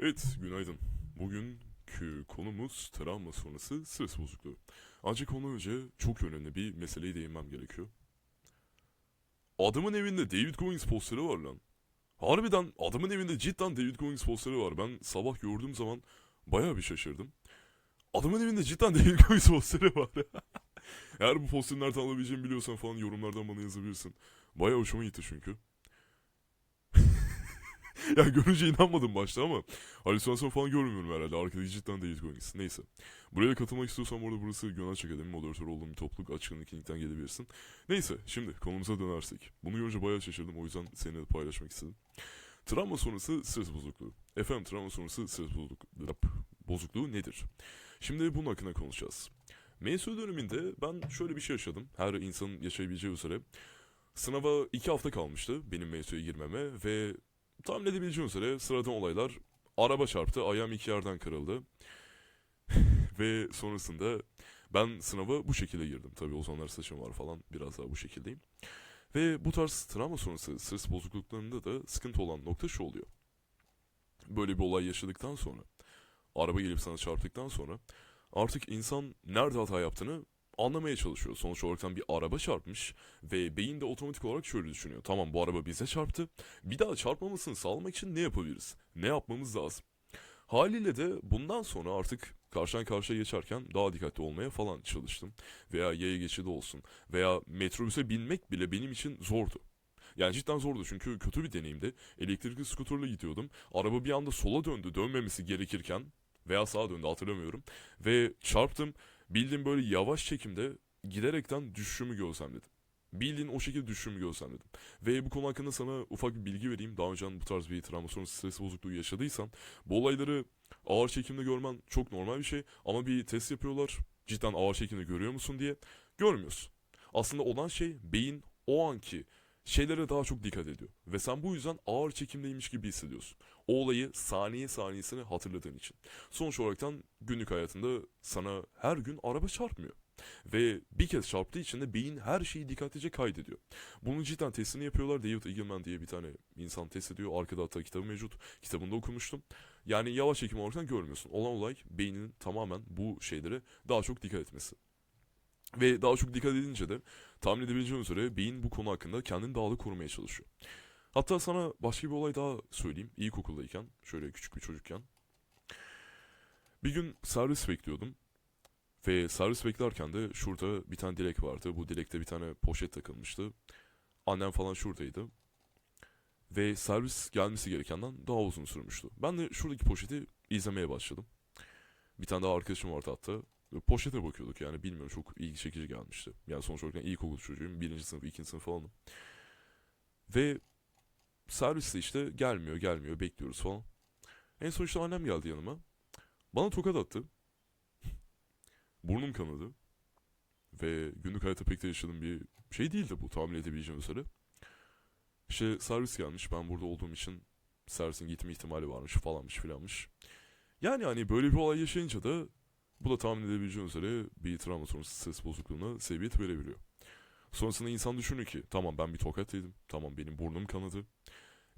Evet, günaydın. Bugünkü konumuz travma sonrası stres bozukluğu. Ancak ondan önce çok önemli bir meseleye değinmem gerekiyor. Adamın evinde David Goggins posteri var lan. Harbiden adamın evinde cidden David Goggins posteri var. Ben sabah gördüğüm zaman bayağı bir şaşırdım. Adamın evinde cidden David Goggins posteri var. Eğer bu posteri nereden alabileceğimi biliyorsan falan yorumlardan bana yazabilirsin. Bayağı hoşuma gitti çünkü. ya görünce inanmadım başta ama halüsinasyon falan görmüyorum herhalde. Arkadaki cidden David Goggins. Neyse. Buraya katılmak istiyorsan orada burası Gönaç Akademi moderatör olduğum bir topluluk. Açıkın linkten gelebilirsin. Neyse şimdi konumuza dönersek. Bunu görünce bayağı şaşırdım o yüzden seninle paylaşmak istedim. Travma sonrası stres bozukluğu. Efendim travma sonrası stres bozukluğu, bozukluğu nedir? Şimdi bunun hakkında konuşacağız. MSU döneminde ben şöyle bir şey yaşadım. Her insanın yaşayabileceği üzere. Sınava iki hafta kalmıştı benim MSU'ya girmeme ve tahmin edebileceğin üzere sıradan olaylar araba çarptı, ayağım iki yerden kırıldı. ve sonrasında ben sınava bu şekilde girdim. Tabii o zamanlar saçım var falan biraz daha bu şekildeyim. Ve bu tarz travma sonrası stres bozukluklarında da sıkıntı olan nokta şu oluyor. Böyle bir olay yaşadıktan sonra, araba gelip sana çarptıktan sonra artık insan nerede hata yaptığını anlamaya çalışıyor. Sonuç olarak bir araba çarpmış ve beyin de otomatik olarak şöyle düşünüyor. Tamam bu araba bize çarptı. Bir daha çarpmamasını sağlamak için ne yapabiliriz? Ne yapmamız lazım? Haliyle de bundan sonra artık karşıdan karşıya geçerken daha dikkatli olmaya falan çalıştım. Veya yaya geçidi olsun. Veya metrobüse binmek bile benim için zordu. Yani cidden zordu çünkü kötü bir deneyimdi. Elektrikli skuterla gidiyordum. Araba bir anda sola döndü dönmemesi gerekirken veya sağa döndü hatırlamıyorum. Ve çarptım. Bildiğim böyle yavaş çekimde giderekten düşüşümü gözlemledim. Bildiğin o şekilde düşüşümü gözlemledim. Ve bu konu hakkında sana ufak bir bilgi vereyim. Daha önce bu tarz bir travma sonrası stres bozukluğu yaşadıysan bu olayları ağır çekimde görmen çok normal bir şey. Ama bir test yapıyorlar. Cidden ağır çekimde görüyor musun diye. Görmüyorsun. Aslında olan şey beyin o anki şeylere daha çok dikkat ediyor. Ve sen bu yüzden ağır çekimdeymiş gibi hissediyorsun. O olayı saniye saniyesine hatırladığın için. Sonuç olaraktan günlük hayatında sana her gün araba çarpmıyor. Ve bir kez çarptığı için de beyin her şeyi dikkatlice kaydediyor. Bunun cidden testini yapıyorlar. David Eagleman diye bir tane insan test ediyor. Arkada hatta kitabı mevcut. Kitabında okumuştum. Yani yavaş çekim olarak görmüyorsun. Olan olay beyninin tamamen bu şeylere daha çok dikkat etmesi. Ve daha çok dikkat edince de tahmin edebileceğin üzere beyin bu konu hakkında kendini dağlı korumaya çalışıyor. Hatta sana başka bir olay daha söyleyeyim. İlkokuldayken, şöyle küçük bir çocukken. Bir gün servis bekliyordum. Ve servis beklerken de şurada bir tane dilek vardı. Bu dilekte bir tane poşet takılmıştı. Annem falan şuradaydı. Ve servis gelmesi gerekenden daha uzun sürmüştü. Ben de şuradaki poşeti izlemeye başladım. Bir tane daha arkadaşım vardı hatta. Poşete bakıyorduk yani bilmiyorum çok ilgi çekici gelmişti. Yani sonuç olarak ilkokul çocuğuyum. Birinci sınıf, ikinci sınıf falanım. Ve servis de işte gelmiyor gelmiyor bekliyoruz falan. En son işte annem geldi yanıma. Bana tokat attı. Burnum kanadı. Ve günlük hayatta pek de yaşadığım bir şey değildi bu tahmin edebileceğim üzere. İşte servis gelmiş ben burada olduğum için servisin gitme ihtimali varmış falanmış filanmış. Yani hani böyle bir olay yaşayınca da bu da tahmin edebileceğin üzere bir travma sonrası stres bozukluğuna sebebiyet verebiliyor. Sonrasında insan düşünüyor ki tamam ben bir tokat yedim. Tamam benim burnum kanadı.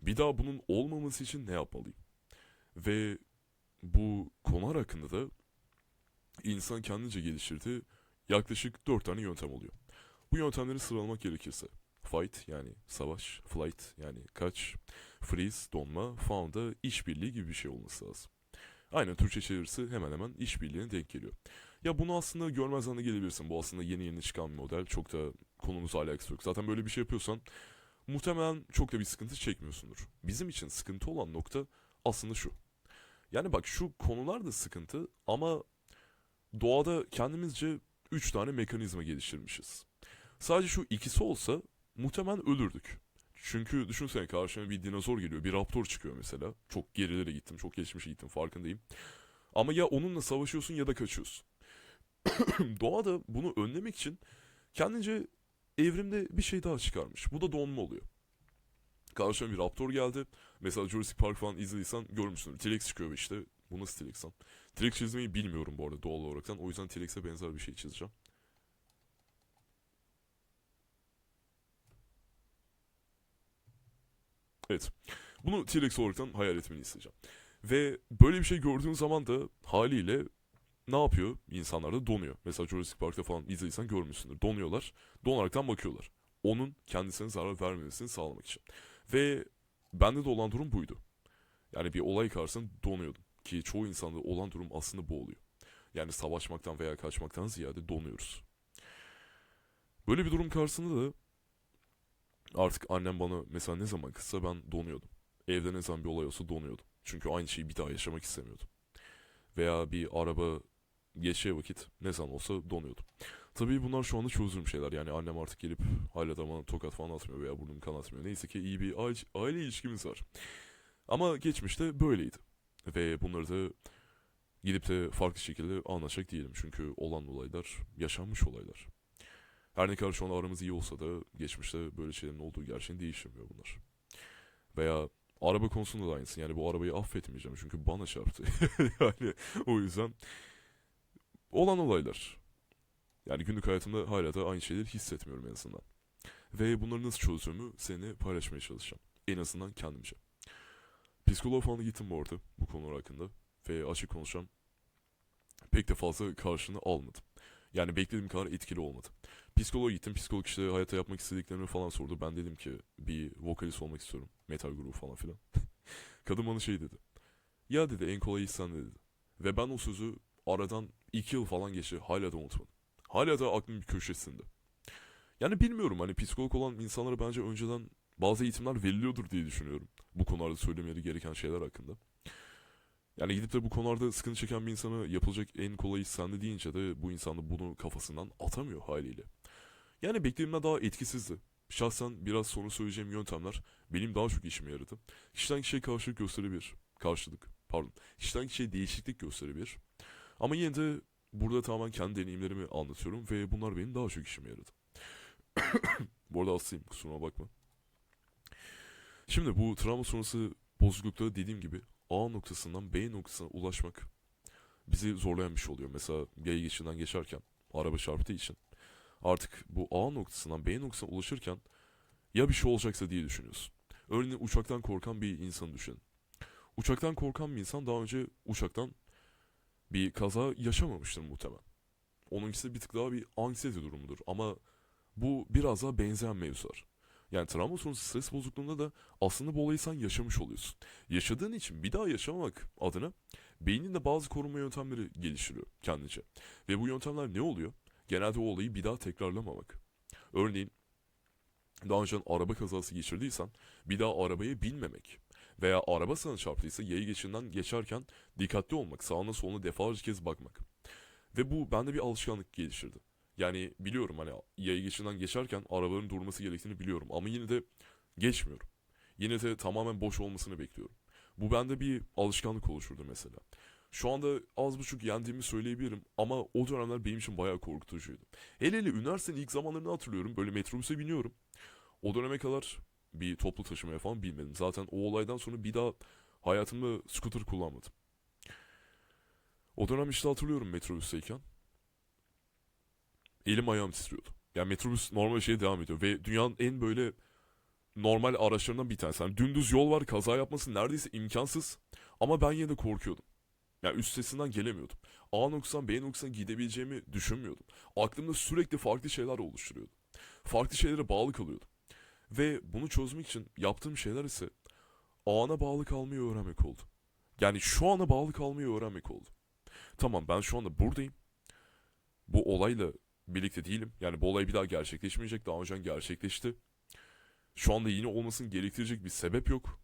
Bir daha bunun olmaması için ne yapmalıyım? Ve bu konular hakkında da insan kendince geliştirdiği yaklaşık 4 tane yöntem oluyor. Bu yöntemleri sıralamak gerekirse fight yani savaş, flight yani kaç, freeze, donma, found da işbirliği gibi bir şey olması lazım. Aynen Türkçe çevirisi hemen hemen işbirliğine denk geliyor. Ya bunu aslında görmezden de gelebilirsin. Bu aslında yeni yeni çıkan bir model. Çok da konumuzla alakası yok. Zaten böyle bir şey yapıyorsan muhtemelen çok da bir sıkıntı çekmiyorsundur. Bizim için sıkıntı olan nokta aslında şu. Yani bak şu konular da sıkıntı ama doğada kendimizce 3 tane mekanizma geliştirmişiz. Sadece şu ikisi olsa muhtemelen ölürdük. Çünkü düşünsene karşıma bir dinozor geliyor, bir raptor çıkıyor mesela. Çok gerilere gittim, çok geçmişe gittim farkındayım. Ama ya onunla savaşıyorsun ya da kaçıyorsun. Doğa da bunu önlemek için kendince evrimde bir şey daha çıkarmış. Bu da donma oluyor. Karşıma bir raptor geldi. Mesela Jurassic Park falan izlediysen görmüşsündür. T-Rex çıkıyor işte. Bu nasıl T-Rex lan? T-Rex çizmeyi bilmiyorum bu arada doğal olaraktan. O yüzden T-Rex'e benzer bir şey çizeceğim. Evet. Bunu T-Rex olaraktan hayal etmeni isteyeceğim. Ve böyle bir şey gördüğün zaman da haliyle ne yapıyor? İnsanlar da donuyor. Mesela Jurassic Park'ta falan izlediysen görmüşsündür. Donuyorlar. Donaraktan bakıyorlar. Onun kendisine zarar vermemesini sağlamak için. Ve bende de olan durum buydu. Yani bir olay karşısında donuyordum. Ki çoğu insanda olan durum aslında bu oluyor. Yani savaşmaktan veya kaçmaktan ziyade donuyoruz. Böyle bir durum karşısında da artık annem bana mesela ne zaman kızsa ben donuyordum. Evde ne zaman bir olay olsa donuyordum. Çünkü aynı şeyi bir daha yaşamak istemiyordum. Veya bir araba geçeceği vakit ne zaman olsa donuyordum. Tabii bunlar şu anda çözülüm şeyler. Yani annem artık gelip hala da bana tokat falan atmıyor veya burnumu kan atmıyor. Neyse ki iyi bir aile, aile ilişkimiz var. Ama geçmişte böyleydi. Ve bunları da gidip de farklı şekilde anlaşacak değilim. Çünkü olan olaylar yaşanmış olaylar. Her ne kadar şu an aramız iyi olsa da geçmişte böyle şeylerin olduğu gerçeğini değiştirmiyor bunlar. Veya araba konusunda da aynısı. Yani bu arabayı affetmeyeceğim çünkü bana çarptı. yani o yüzden olan olaylar. Yani günlük hayatımda hala da aynı şeyleri hissetmiyorum en azından. Ve bunları nasıl çözdüğümü seninle paylaşmaya çalışacağım. En azından kendimce. Psikoloğa falan gittim bu arada bu konular hakkında. Ve açık konuşacağım. Pek de fazla karşılığını almadım. Yani beklediğim kadar etkili olmadı. Psikoloğa gittim. Psikolog işte hayatta yapmak istediklerimi falan sordu. Ben dedim ki bir vokalist olmak istiyorum. Metal grubu falan filan. Kadın bana şey dedi. Ya dedi en kolay iş sende dedi. Ve ben o sözü aradan iki yıl falan geçti. Hala da unutmadım. Hala da aklımın bir köşesinde. Yani bilmiyorum hani psikolog olan insanlara bence önceden bazı eğitimler veriliyordur diye düşünüyorum. Bu konularda söylemeleri gereken şeyler hakkında. Yani gidip de bu konularda sıkıntı çeken bir insana yapılacak en kolay iş sende deyince de bu insan da bunu kafasından atamıyor haliyle. Yani beklediğimden daha etkisizdi. Şahsen biraz sonra söyleyeceğim yöntemler benim daha çok işime yaradı. Kişiden kişiye karşılık gösterebilir. Karşılık, pardon. Kişiden kişiye değişiklik gösterebilir. Ama yine de burada tamamen kendi deneyimlerimi anlatıyorum ve bunlar benim daha çok işime yaradı. bu arada hastayım kusuruma bakma. Şimdi bu travma sonrası bozuklukta dediğim gibi A noktasından B noktasına ulaşmak bizi zorlayan bir şey oluyor. Mesela yaya geçidinden geçerken araba çarptığı için artık bu A noktasından B noktasına ulaşırken ya bir şey olacaksa diye düşünüyorsun. Örneğin uçaktan korkan bir insanı düşünün. Uçaktan korkan bir insan daha önce uçaktan bir kaza yaşamamıştır muhtemelen. Onunkisi bir tık daha bir anksiyete durumudur ama bu biraz daha benzeyen mevzular. Yani travma sonrası stres bozukluğunda da aslında bu olayı sen yaşamış oluyorsun. Yaşadığın için bir daha yaşamamak adına beynin de bazı korunma yöntemleri geliştiriyor kendince. Ve bu yöntemler ne oluyor? Genelde o olayı bir daha tekrarlamamak. Örneğin daha önce araba kazası geçirdiysen bir daha arabaya binmemek. Veya araba sana çarptıysa yaya geçidinden geçerken dikkatli olmak, sağına soluna defalarca kez bakmak. Ve bu bende bir alışkanlık geliştirdi. Yani biliyorum hani yaya geçidinden geçerken arabaların durması gerektiğini biliyorum ama yine de geçmiyorum. Yine de tamamen boş olmasını bekliyorum. Bu bende bir alışkanlık oluşturdu mesela. Şu anda az buçuk yendiğimi söyleyebilirim ama o dönemler benim için bayağı korkutucuydu. Hele hele üniversitenin ilk zamanlarını hatırlıyorum. Böyle metrobüse biniyorum. O döneme kadar bir toplu taşımaya falan binmedim. Zaten o olaydan sonra bir daha hayatımda scooter kullanmadım. O dönem işte hatırlıyorum metrobüsteyken. Elim ayağım titriyordu. Yani metrobüs normal şeye devam ediyor ve dünyanın en böyle normal araçlarından bir tanesi. Yani dümdüz yol var kaza yapması neredeyse imkansız ama ben yine de korkuyordum. Yani üstesinden gelemiyordum. A noktadan B noktasına gidebileceğimi düşünmüyordum. Aklımda sürekli farklı şeyler oluşturuyordu. Farklı şeylere bağlı kalıyordum. Ve bunu çözmek için yaptığım şeyler ise ana bağlı kalmayı öğrenmek oldu. Yani şu ana bağlı kalmayı öğrenmek oldu. Tamam ben şu anda buradayım. Bu olayla birlikte değilim. Yani bu olay bir daha gerçekleşmeyecek. Daha önce gerçekleşti. Şu anda yine olmasını gerektirecek bir sebep yok.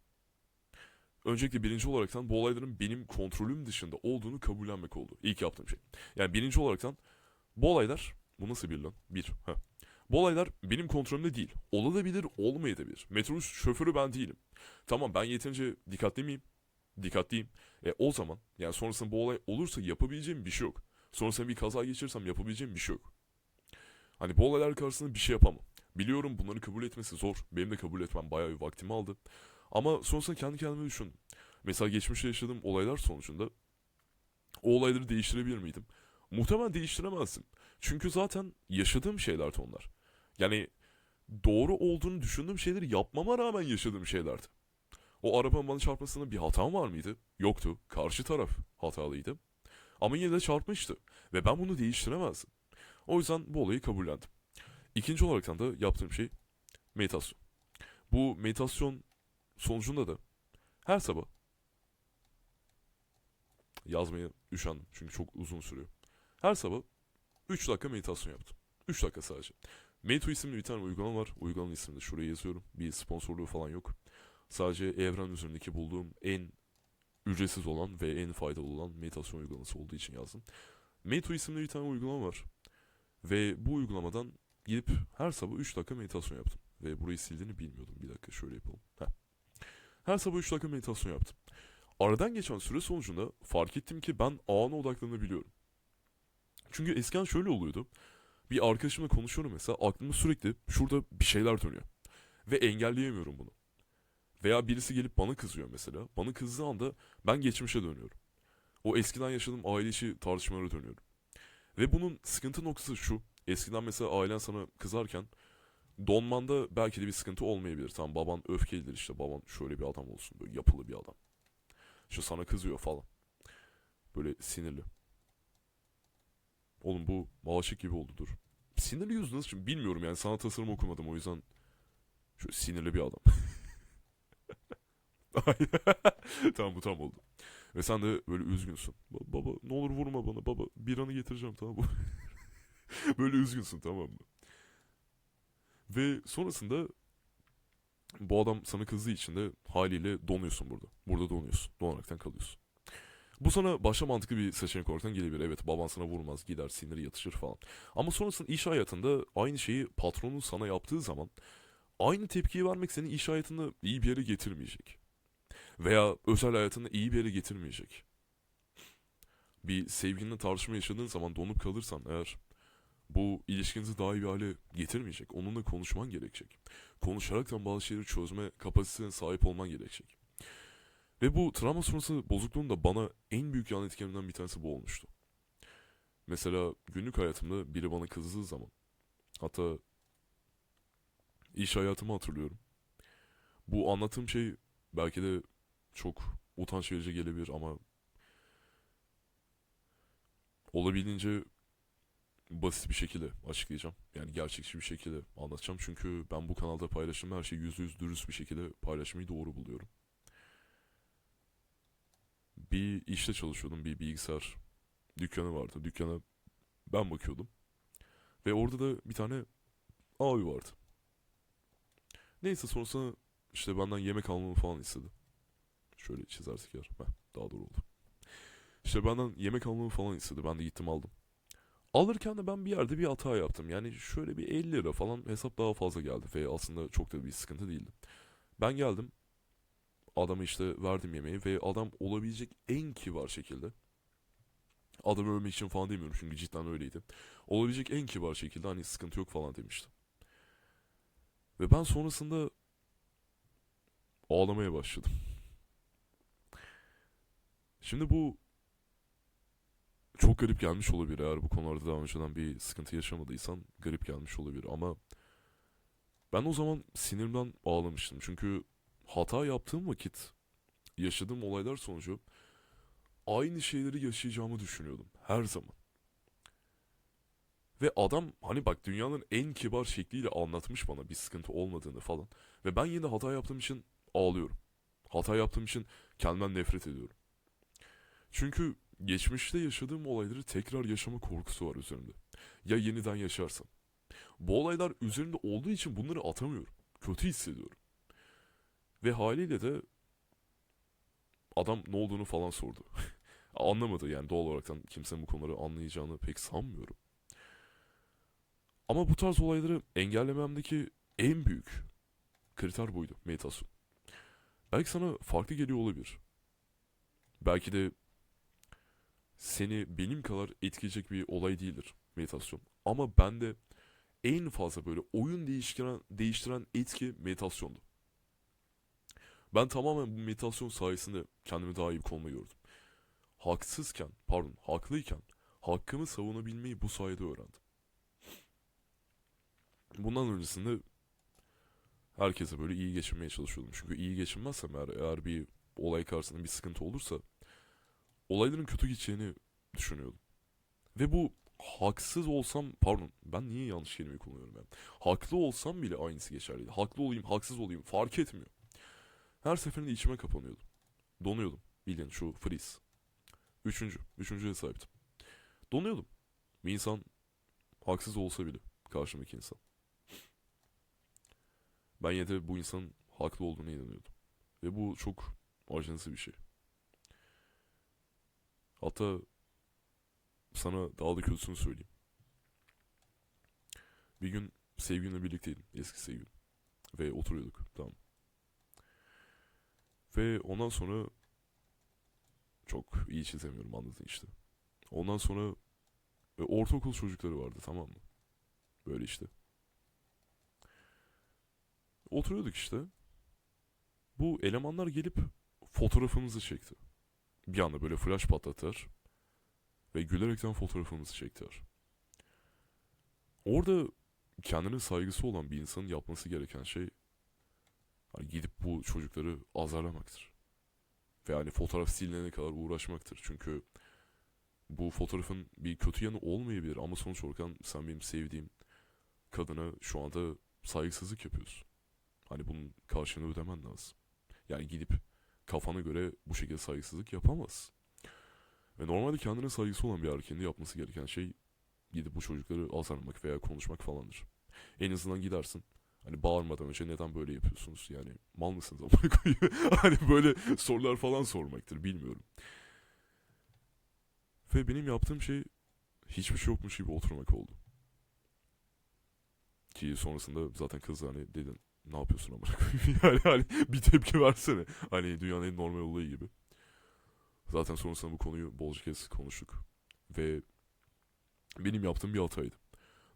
Öncelikle birinci olaraktan bu olayların benim kontrolüm dışında olduğunu kabullenmek oldu. İlk yaptığım şey. Yani birinci olaraktan bu olaylar, bu nasıl bir lan? Bir. Heh. Bu olaylar benim kontrolümde değil. Olabilir, olmayabilir. Metrobüs şoförü ben değilim. Tamam ben yeterince dikkatli miyim? Dikkatliyim. E o zaman yani sonrasında bu olay olursa yapabileceğim bir şey yok. Sonrasında bir kaza geçirsem yapabileceğim bir şey yok. Hani bu olaylar karşısında bir şey yapamam. Biliyorum bunları kabul etmesi zor. Benim de kabul etmem bayağı bir vaktimi aldı. Ama sonrasında kendi kendime düşündüm. Mesela geçmişte yaşadığım olaylar sonucunda o olayları değiştirebilir miydim? Muhtemelen değiştiremezdim. Çünkü zaten yaşadığım şeylerdi onlar. Yani doğru olduğunu düşündüğüm şeyleri yapmama rağmen yaşadığım şeylerdi. O arabanın bana çarpmasında bir hatam var mıydı? Yoktu. Karşı taraf hatalıydı. Ama yine de çarpmıştı. Ve ben bunu değiştiremezdim. O yüzden bu olayı kabullendim. İkinci olarak da yaptığım şey meditasyon. Bu meditasyon sonucunda da her sabah yazmaya üşendim çünkü çok uzun sürüyor. Her sabah 3 dakika meditasyon yaptım. 3 dakika sadece. Medito isimli bir tane uygulama var. Uygulamanın ismini de şuraya yazıyorum. Bir sponsorluğu falan yok. Sadece evren üzerindeki bulduğum en ücretsiz olan ve en faydalı olan meditasyon uygulaması olduğu için yazdım. Medito isimli bir tane uygulama var. Ve bu uygulamadan gidip her sabah 3 dakika meditasyon yaptım. Ve burayı sildiğini bilmiyordum. Bir dakika şöyle yapalım. Heh. Her sabah 3 dakika meditasyon yaptım. Aradan geçen süre sonucunda fark ettim ki ben ana odaklanabiliyorum. Çünkü eskiden şöyle oluyordu. Bir arkadaşımla konuşuyorum mesela aklımda sürekli şurada bir şeyler dönüyor. Ve engelleyemiyorum bunu. Veya birisi gelip bana kızıyor mesela. Bana kızdığı anda ben geçmişe dönüyorum. O eskiden yaşadığım aile içi tartışmalara dönüyorum. Ve bunun sıkıntı noktası şu. Eskiden mesela ailen sana kızarken donmanda belki de bir sıkıntı olmayabilir. Tamam baban öfkelidir işte baban şöyle bir adam olsun böyle yapılı bir adam. İşte sana kızıyor falan. Böyle sinirli. Oğlum bu aşık gibi oldu dur. Sinirli yüz nasıl şimdi bilmiyorum yani sanat tasarım okumadım o yüzden şöyle sinirli bir adam. tamam bu tam oldu. Ve sen de böyle üzgünsün. Ba- baba ne olur vurma bana baba bir anı getireceğim tamam mı? böyle üzgünsün tamam mı? Ve sonrasında bu adam sana kızdığı için de haliyle donuyorsun burada. Burada donuyorsun. Donaraktan kalıyorsun. Bu sana başta mantıklı bir seçenek olarak gelebilir. Evet baban sana vurmaz gider siniri yatışır falan. Ama sonrasında iş hayatında aynı şeyi patronun sana yaptığı zaman aynı tepkiyi vermek seni iş hayatında iyi bir yere getirmeyecek. Veya özel hayatında iyi bir yere getirmeyecek. Bir sevgilinle tartışma yaşadığın zaman donup kalırsan eğer bu ilişkinizi daha iyi bir hale getirmeyecek. Onunla konuşman gerekecek. Konuşaraktan bazı şeyleri çözme kapasitesine sahip olman gerekecek. Ve bu travma sonrası bozukluğun da bana en büyük yan etkenimden bir tanesi bu olmuştu. Mesela günlük hayatımda biri bana kızdığı zaman hatta iş hayatımı hatırlıyorum. Bu anlattığım şey belki de çok utanç verici gelebilir ama olabildiğince basit bir şekilde açıklayacağım. Yani gerçekçi bir şekilde anlatacağım. Çünkü ben bu kanalda paylaştığım her şeyi yüzde yüz dürüst bir şekilde paylaşmayı doğru buluyorum. Bir işte çalışıyordum. Bir bilgisayar dükkanı vardı. Dükkana ben bakıyordum. Ve orada da bir tane abi vardı. Neyse sonrasında işte benden yemek almamı falan istedi. Şöyle çizersek eğer. Heh, daha doğru oldu. İşte benden yemek almamı falan istedi. Ben de gittim aldım. Alırken de ben bir yerde bir hata yaptım. Yani şöyle bir 50 lira falan hesap daha fazla geldi. Ve aslında çok da bir sıkıntı değildi. Ben geldim. Adama işte verdim yemeği ve adam olabilecek en kibar şekilde adamı övmek için falan demiyorum çünkü cidden öyleydi. Olabilecek en kibar şekilde hani sıkıntı yok falan demişti. Ve ben sonrasında ağlamaya başladım. Şimdi bu çok garip gelmiş olabilir eğer bu konularda daha önceden bir sıkıntı yaşamadıysan garip gelmiş olabilir ama ben o zaman sinirimden ağlamıştım çünkü hata yaptığım vakit yaşadığım olaylar sonucu aynı şeyleri yaşayacağımı düşünüyordum her zaman. Ve adam hani bak dünyanın en kibar şekliyle anlatmış bana bir sıkıntı olmadığını falan. Ve ben yine hata yaptığım için ağlıyorum. Hata yaptığım için kendimden nefret ediyorum. Çünkü geçmişte yaşadığım olayları tekrar yaşama korkusu var üzerimde. Ya yeniden yaşarsam. Bu olaylar üzerimde olduğu için bunları atamıyorum. Kötü hissediyorum. Ve haliyle de adam ne olduğunu falan sordu. Anlamadı yani doğal olaraktan kimsenin bu konuları anlayacağını pek sanmıyorum. Ama bu tarz olayları engellememdeki en büyük kriter buydu meditasyon. Belki sana farklı geliyor olabilir. Belki de seni benim kadar etkileyecek bir olay değildir meditasyon. Ama bende en fazla böyle oyun değiştiren, değiştiren etki meditasyondu. Ben tamamen bu meditasyon sayesinde kendimi daha iyi bir konuma gördüm. Haksızken, pardon haklıyken hakkımı savunabilmeyi bu sayede öğrendim. Bundan öncesinde herkese böyle iyi geçinmeye çalışıyordum. Çünkü iyi geçinmezsem eğer, eğer bir olay karşısında bir sıkıntı olursa olayların kötü gideceğini düşünüyordum. Ve bu haksız olsam pardon ben niye yanlış kelimeyi kullanıyorum ben. Haklı olsam bile aynısı geçerliydi. Haklı olayım, haksız olayım fark etmiyor. Her seferinde içime kapanıyordum. Donuyordum. Bildiğin şu freeze. Üçüncü. Üçüncüye sahiptim. Donuyordum. Bir insan haksız olsa bile karşımdaki insan. Ben yine de bu insanın haklı olduğuna inanıyordum. Ve bu çok acınası bir şey. Hatta sana daha da kötüsünü söyleyeyim. Bir gün sevgilimle birlikteydim. Eski sevgilim. Ve oturuyorduk. Tamam. Ve ondan sonra çok iyi çizemiyorum anladın işte. Ondan sonra e, ortaokul çocukları vardı tamam mı? Böyle işte. Oturuyorduk işte. Bu elemanlar gelip fotoğrafımızı çekti. Bir anda böyle flash patlatır ve gülerekten fotoğrafımızı çektiler. Orada kendine saygısı olan bir insanın yapması gereken şey hani gidip bu çocukları azarlamaktır. Ve hani fotoğraf silinene kadar uğraşmaktır. Çünkü bu fotoğrafın bir kötü yanı olmayabilir ama sonuç olarak sen benim sevdiğim kadına şu anda saygısızlık yapıyorsun. Hani bunun karşılığını ödemen lazım. Yani gidip kafana göre bu şekilde saygısızlık yapamazsın. Ve normalde kendine saygısı olan bir erkeğin de yapması gereken şey gidip bu çocukları azarlamak veya konuşmak falandır. En azından gidersin. Hani bağırmadan önce neden böyle yapıyorsunuz? Yani mal mısınız amına hani böyle sorular falan sormaktır bilmiyorum. Ve benim yaptığım şey hiçbir şey yokmuş gibi oturmak oldu. Ki sonrasında zaten kız hani dedin ne yapıyorsun amına koyayım? yani hani bir tepki versene. Hani dünyanın en normal olayı gibi. Zaten sonrasında bu konuyu bolca kez konuştuk. Ve benim yaptığım bir hataydı.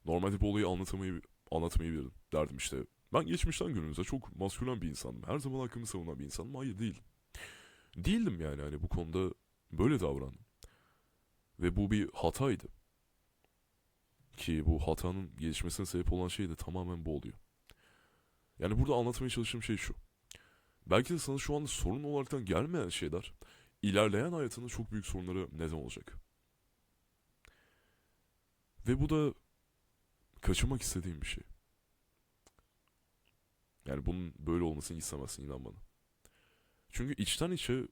Normalde bu olayı anlatamayı, anlatmayı bilirdim. Derdim işte ben geçmişten günümüze çok maskülen bir insandım. Her zaman hakkımı savunan bir insanım. Hayır değildim. Değildim yani hani bu konuda böyle davrandım. Ve bu bir hataydı. Ki bu hatanın gelişmesine sebep olan şey de tamamen bu oluyor. Yani burada anlatmaya çalıştığım şey şu. Belki de sana şu anda sorun olaraktan gelmeyen şeyler ilerleyen hayatında çok büyük sorunlara neden olacak. Ve bu da kaçırmak istediğim bir şey. Yani bunun böyle olmasını istemezsin inan bana. Çünkü içten içe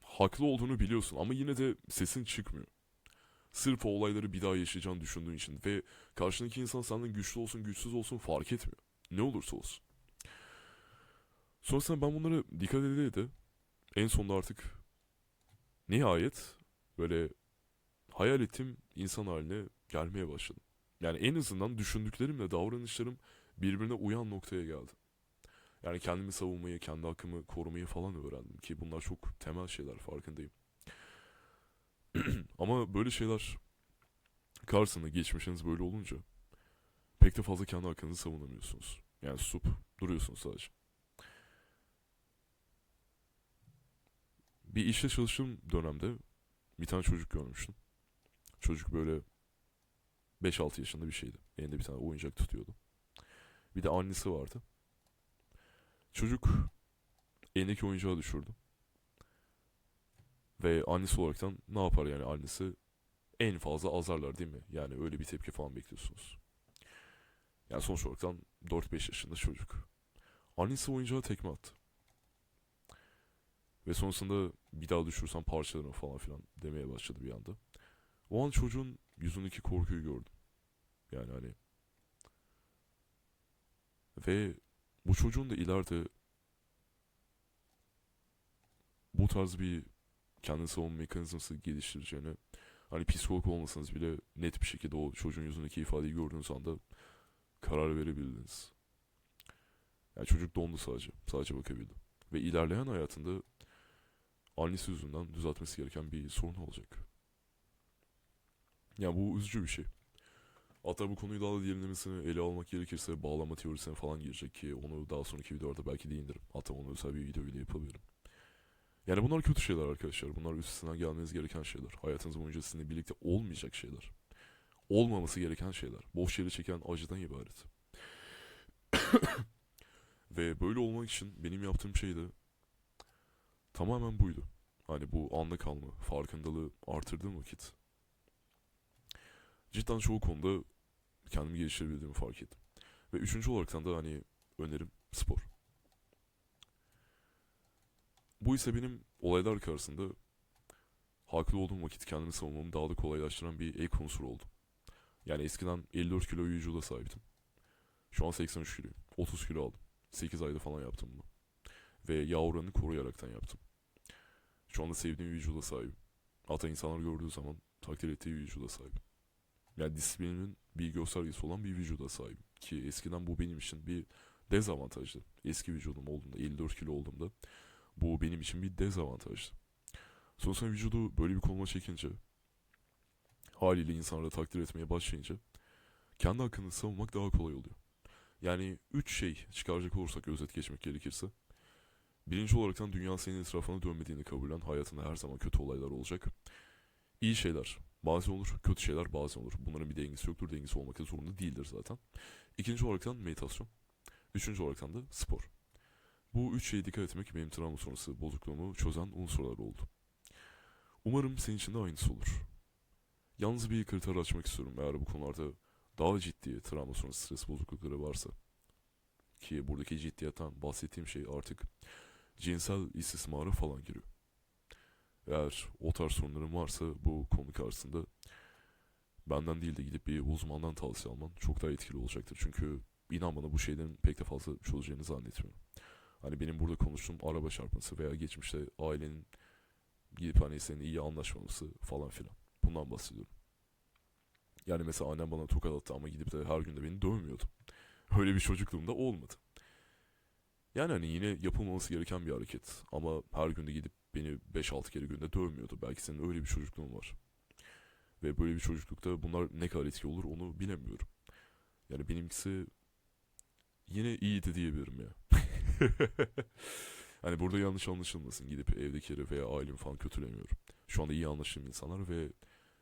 haklı olduğunu biliyorsun ama yine de sesin çıkmıyor. Sırf o olayları bir daha yaşayacağını düşündüğün için ve karşındaki insan senden güçlü olsun güçsüz olsun fark etmiyor. Ne olursa olsun. Sonrasında ben bunları dikkat ede de en sonunda artık nihayet böyle hayal ettiğim insan haline gelmeye başladım. Yani en azından düşündüklerimle davranışlarım birbirine uyan noktaya geldi. Yani kendimi savunmayı, kendi hakkımı korumayı falan öğrendim ki bunlar çok temel şeyler farkındayım. Ama böyle şeyler karşısında geçmişiniz böyle olunca pek de fazla kendi hakkınızı savunamıyorsunuz. Yani susup duruyorsunuz sadece. Bir işte çalıştığım dönemde bir tane çocuk görmüştüm. Çocuk böyle 5-6 yaşında bir şeydi. Elinde bir tane oyuncak tutuyordu. Bir de annesi vardı. Çocuk elindeki oyuncağı düşürdü. Ve annesi olaraktan ne yapar yani annesi en fazla azarlar değil mi? Yani öyle bir tepki falan bekliyorsunuz. Yani sonuç olaraktan 4-5 yaşında çocuk. Annesi oyuncağı tekme attı. Ve sonrasında bir daha düşürsem parçalarım falan filan demeye başladı bir anda. O an çocuğun yüzündeki korkuyu gördüm. Yani hani ve bu çocuğun da ileride bu tarz bir kendini savunma mekanizması geliştireceğini hani psikolog olmasanız bile net bir şekilde o çocuğun yüzündeki ifadeyi gördüğünüz anda karar verebildiniz. Yani çocuk dondu sadece. Sadece bakabildi. Ve ilerleyen hayatında annesi yüzünden düzeltmesi gereken bir sorun olacak. Yani bu üzücü bir şey. Hatta bu konuyu daha da derinlemesine ele almak gerekirse bağlama teorisine falan girecek ki onu daha sonraki videolarda belki değinirim. Hatta onu özel bir video bile yapabilirim. Yani bunlar kötü şeyler arkadaşlar. Bunlar üstesinden gelmeniz gereken şeyler. Hayatınız boyunca sizinle birlikte olmayacak şeyler. Olmaması gereken şeyler. Boş yere çeken acıdan ibaret. Ve böyle olmak için benim yaptığım şey de tamamen buydu. Hani bu anda kalma, farkındalığı artırdığım vakit cidden çoğu konuda kendimi geliştirebildiğimi fark ettim. Ve üçüncü olaraktan da hani önerim spor. Bu ise benim olaylar karşısında haklı olduğum vakit kendimi savunmamı daha da kolaylaştıran bir ek unsur oldu. Yani eskiden 54 kilo vücuda sahiptim. Şu an 83 kiloyum. 30 kilo aldım. 8 ayda falan yaptım bunu. Ve yağ koruyaraktan yaptım. Şu anda sevdiğim vücuda sahibim. Hatta insanlar gördüğü zaman takdir ettiği vücuda sahibim. Yani disiplinimin bir göstergesi olan bir vücuda sahibim. Ki eskiden bu benim için bir dezavantajdı. Eski vücudum olduğunda, 54 kilo olduğumda bu benim için bir dezavantajdı. Sonuçta vücudu böyle bir konuma çekince haliyle insanları takdir etmeye başlayınca kendi hakkını savunmak daha kolay oluyor. Yani üç şey çıkaracak olursak özet geçmek gerekirse. Birinci olaraktan dünya senin etrafına dönmediğini kabullen. Hayatında her zaman kötü olaylar olacak. İyi şeyler bazen olur, kötü şeyler bazen olur. Bunların bir dengesi yoktur. Dengesi olmak da zorunda değildir zaten. İkinci olaraktan meditasyon. Üçüncü olaraktan da spor. Bu üç şeye dikkat etmek benim travma sonrası bozukluğumu çözen unsurlar oldu. Umarım senin için de aynısı olur. Yalnız bir kriter açmak istiyorum eğer bu konularda daha ciddi travma sonrası stres bozuklukları varsa. Ki buradaki ciddiyetten bahsettiğim şey artık cinsel istismara falan giriyor. Eğer o tarz sorunların varsa bu konu karşısında benden değil de gidip bir uzmandan tavsiye alman çok daha etkili olacaktır. Çünkü inan bana bu şeylerin pek de fazla çözeceğini zannetmiyorum. Hani benim burada konuştuğum araba çarpması veya geçmişte ailenin gidip hani senin iyi anlaşmaması falan filan. Bundan bahsediyorum. Yani mesela annem bana tokat attı ama gidip de her gün de beni dövmüyordu. Öyle bir çocukluğumda olmadı. Yani hani yine yapılmaması gereken bir hareket. Ama her günde gidip beni 5-6 kere günde dövmüyordu. Belki senin öyle bir çocukluğun var. Ve böyle bir çocuklukta bunlar ne kadar etki olur onu bilemiyorum. Yani benimkisi yine iyiydi diyebilirim ya. hani burada yanlış anlaşılmasın. Gidip evdekileri veya ailemi falan kötülemiyorum. Şu anda iyi anlaştığım insanlar ve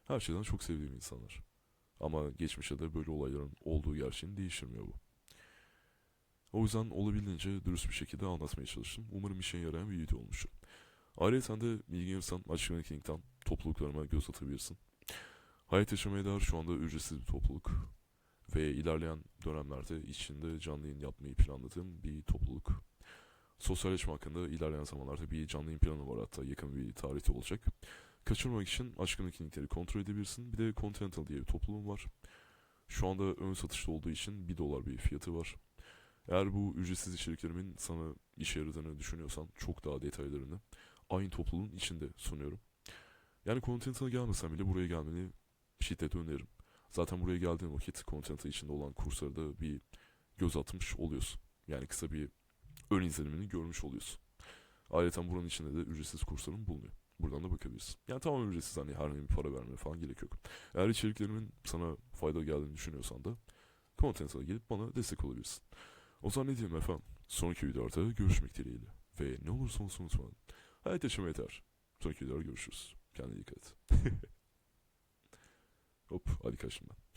her şeyden çok sevdiğim insanlar. Ama geçmişte de böyle olayların olduğu gerçeğini değiştirmiyor bu. O yüzden olabildiğince dürüst bir şekilde anlatmaya çalıştım. Umarım işe yarayan bir video olmuştur. Ayrıca de ilgilenirsen Açık Link'ten topluluklarıma göz atabilirsin. Hayat Yaşamaya Değer şu anda ücretsiz bir topluluk. Ve ilerleyen dönemlerde içinde canlı yayın yapmayı planladığım bir topluluk. Sosyalleşme hakkında ilerleyen zamanlarda bir canlı yayın planı var hatta yakın bir tarihte olacak. Kaçırmamak için aşkın linkleri kontrol edebilirsin. Bir de Continental diye bir topluluğum var. Şu anda ön satışta olduğu için 1 dolar bir fiyatı var. Eğer bu ücretsiz içeriklerimin sana işe yaradığını düşünüyorsan çok daha detaylarını aynı topluluğun içinde sunuyorum. Yani Continental'a gelmesen bile buraya gelmeni şiddetle öneririm. Zaten buraya geldiğin vakit Continental içinde olan kurslara da bir göz atmış oluyorsun. Yani kısa bir ön izlenimini görmüş oluyorsun. Ayrıca buranın içinde de ücretsiz kurslarım bulunuyor. Buradan da bakabilirsin. Yani tamamen ücretsiz hani herhangi bir para vermeye falan gerek yok. Eğer içeriklerimin sana fayda geldiğini düşünüyorsan da Continental'a gelip bana destek olabilirsin. O zaman ne diyeyim efendim? Sonraki videolarda görüşmek dileğiyle. Ve ne olursa olsun unutmayın. Hayat yaşama yeter. Sonraki videoda görüşürüz. Kendine dikkat et. Hop hadi kaçtım ben.